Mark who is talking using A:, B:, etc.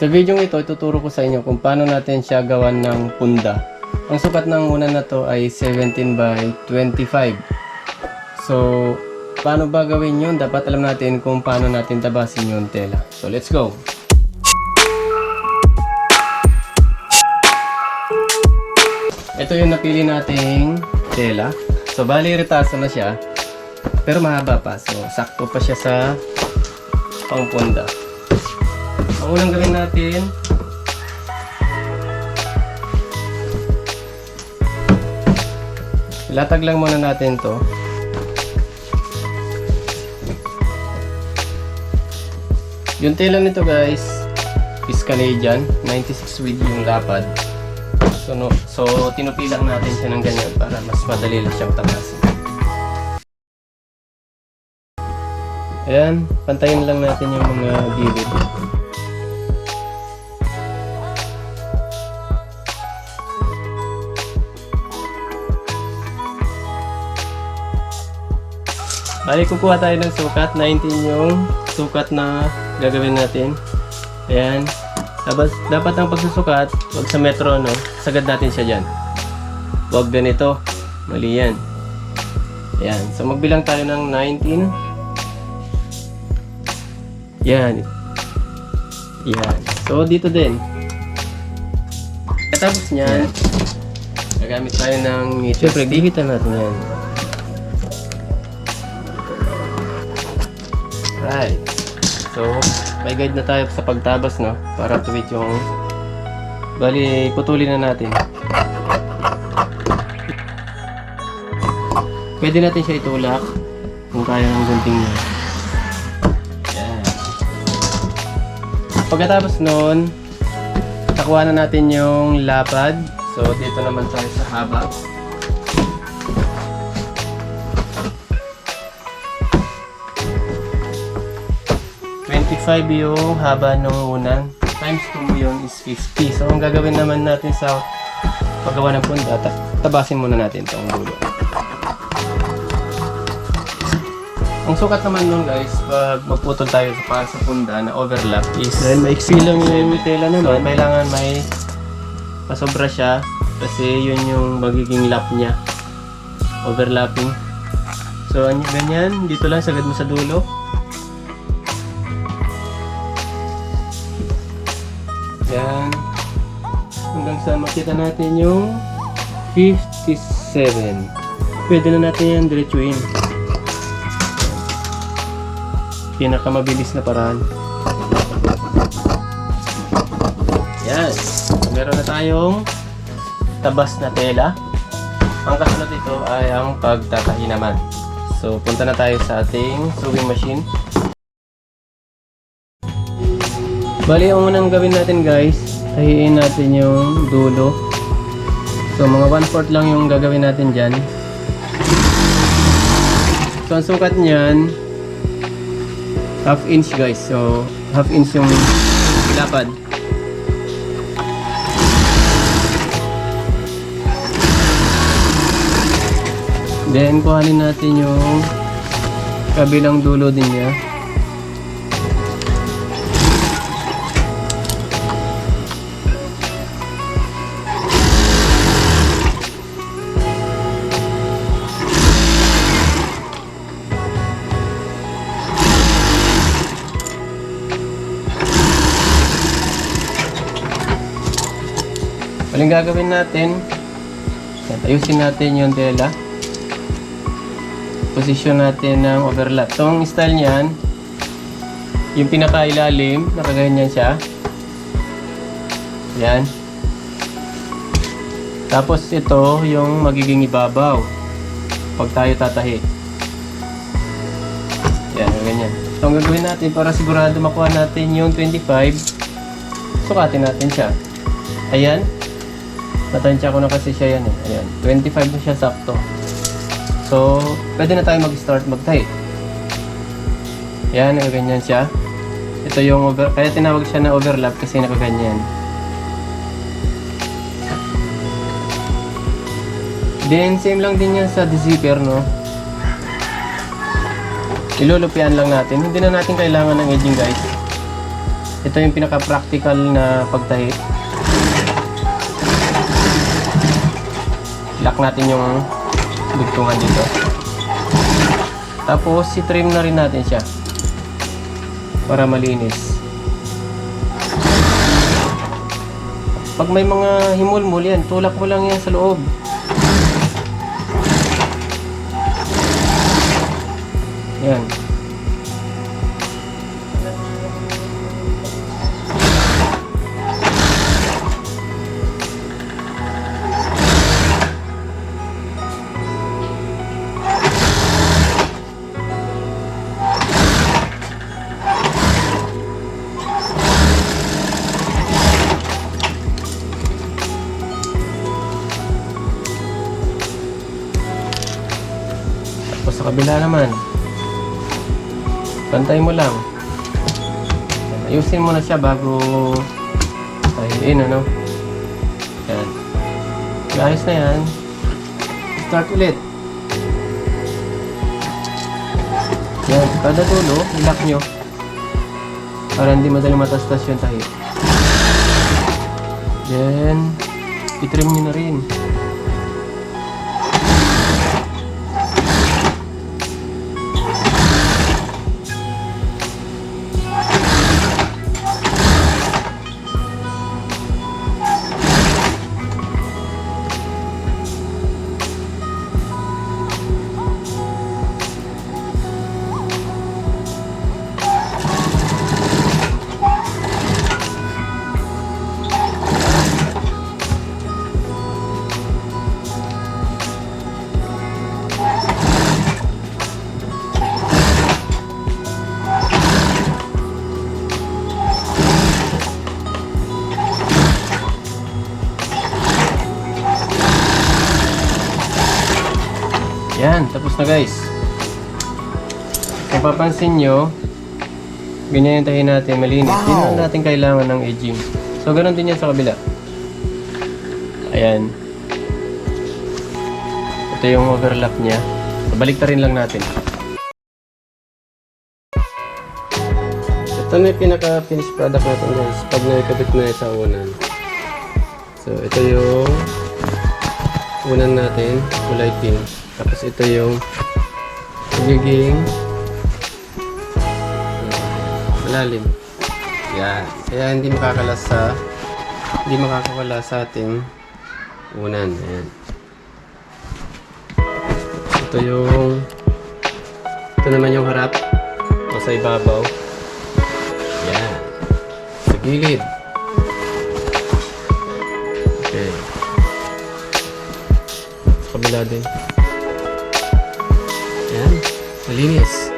A: Sa video ito, ituturo ko sa inyo kung paano natin siya gawan ng punda. Ang sukat ng una na to ay 17 by 25. So, paano ba gawin yun? Dapat alam natin kung paano natin tabasin yung tela. So, let's go! Ito yung napili nating tela. So, bali retaso na siya. Pero mahaba pa. So, sakto pa siya sa pangpunda. Ang unang gawin natin, ilatag lang muna natin to. Yung tela nito guys, is Canadian, 96 with yung lapad. So, no, so tinupi lang natin siya ng ganyan para mas madali lang siyang tabasin. Ayan, pantayin lang natin yung mga gilid. Bali, kukuha tayo ng sukat. 19 yung sukat na gagawin natin. Ayan. Dapat, dapat ang pagsusukat, wag sa metro, no? Sagad natin siya dyan. Wag ganito. Mali yan. Ayan. So, magbilang tayo ng 19. Yan. Yan. So, dito din. Katapos niyan, gagamit tayo ng meter Siyempre, gigitan natin yan. Right. So, may guide na tayo sa pagtabas, no? Para tuwid yung... Bali, putulin na natin. Pwede natin siya itulak kung kaya ng gunting niya. Yan. Pagkatapos nun, nakuha na natin yung lapad. So, dito naman tayo sa haba. $25 yung haba nung unang. Times 2 mo yun is 50. So, ang gagawin naman natin sa paggawa ng punda, ta- tabasin muna natin itong dulo. Ang sukat naman nun guys, pag magputol tayo sa para sa punda na overlap is dahil maiksi lang yung tela naman, kailangan may pasobra siya kasi yun yung magiging lap niya. Overlapping. So, any- ganyan, dito lang sagad mo sa dulo. Yan. Hanggang sa makita natin yung 57. Pwede na natin yan diretsuin. Pinakamabilis na paraan. Yan. Meron na tayong tabas na tela. Ang kasunod ito ay ang pagtatahi naman. So, punta na tayo sa ating sewing machine. Bali, ang unang gawin natin guys, tahiin natin yung dulo. So, mga 1/4 lang yung gagawin natin dyan. So, ang sukat niyan, half inch guys. So, half inch yung lapad. Then, kuhanin natin yung kabilang dulo din niya. Walang gagawin natin. Yan, ayusin natin yung tela. Position natin ng overlap. Ang style niyan, yung pinakailalim, nakaganyan siya. Yan. Tapos ito, yung magiging ibabaw. Pag tayo tatahi. Yan, ganyan. So, ang gagawin natin para sigurado makuha natin yung 25, sukatin natin siya. Ayan. Natansya ko na kasi siya yan eh. Ayan. 25 na siya sakto. So, pwede na tayo mag-start magtahi. Yan, nakaganyan siya. Ito yung over, kaya tinawag siya na overlap kasi nakaganyan. Then, same lang din yan sa zipper, no? Ilulupian lang natin. Hindi na natin kailangan ng edging, guys. Ito yung pinaka-practical na pagtahi. Lock natin yung dugtungan dito. Tapos, si-trim na rin natin siya. Para malinis. Pag may mga himulmul yan, tulak mo lang yan sa loob. Yan. Tapos sa kabila naman. Pantay mo lang. Yan, Ayusin mo na siya bago tahiin, ano? Yan. Ayos na yan. Start ulit. Yan. Kada dulo, ilak nyo. Para hindi madaling matastas yung tahi. Then, itrim nyo na rin. Yan, tapos na guys. Kung papansin nyo, ganyan yung natin, malinis. Hindi na natin kailangan ng aging. So, ganun din yan sa kabila. Ayan. Ito yung overlap niya. So, balik rin lang natin. Ito na yung pinaka-finished product natin guys. Pag nakikabit na sa unan. So, ito yung unan natin. Kulay pink. Tapos ito yung magiging malalim. Yan. Kaya hindi makakalas sa hindi makakawala sa ating unan. Ayan. Ito yung ito naman yung harap o sa ibabaw. Yan. Sa gilid. Okay. Kabila din. Yan. Malinis.